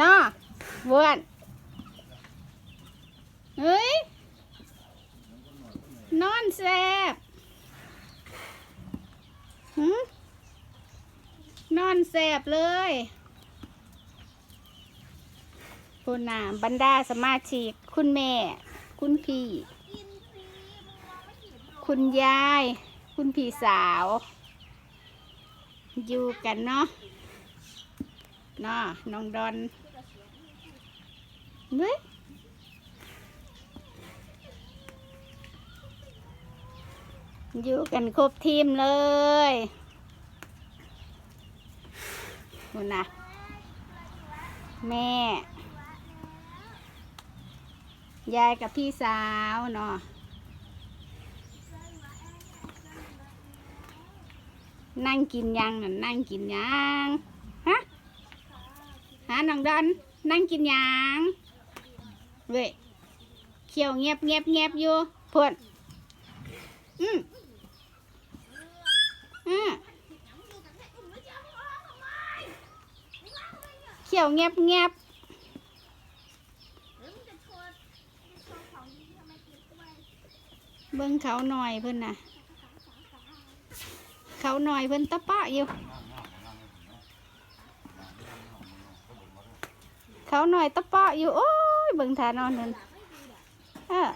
น้อเวือนเฮ้ย นอนแซบหืนอนแซบเลยคุณน่ะบรรดาสมาชิก คุณแม่ คุณพี่ คุณยาย คุณพี่สาว อยู่กันเนาะ นาน้องดอนเฮ้ยอยู่กันครบทีมเลยคุณนะแม่ ยายกับพี่สาวเนาะนั่งกินยังน่ะนั่งกินยัง ฮะน้องดอนนั่งกินยังเว้ยเขียวเงียบเงียบเงียบอยู่เพื่อนอืมอืมเขียวเงียบเงียบเบิ่งเขาหน่อยเพื่อนน่ะเขาหน่อยเพิ่อนตะปะอยู่ เขาหน่อยตะปะอยู่ โอ้ยเบิ่งทานอนนั่นเออ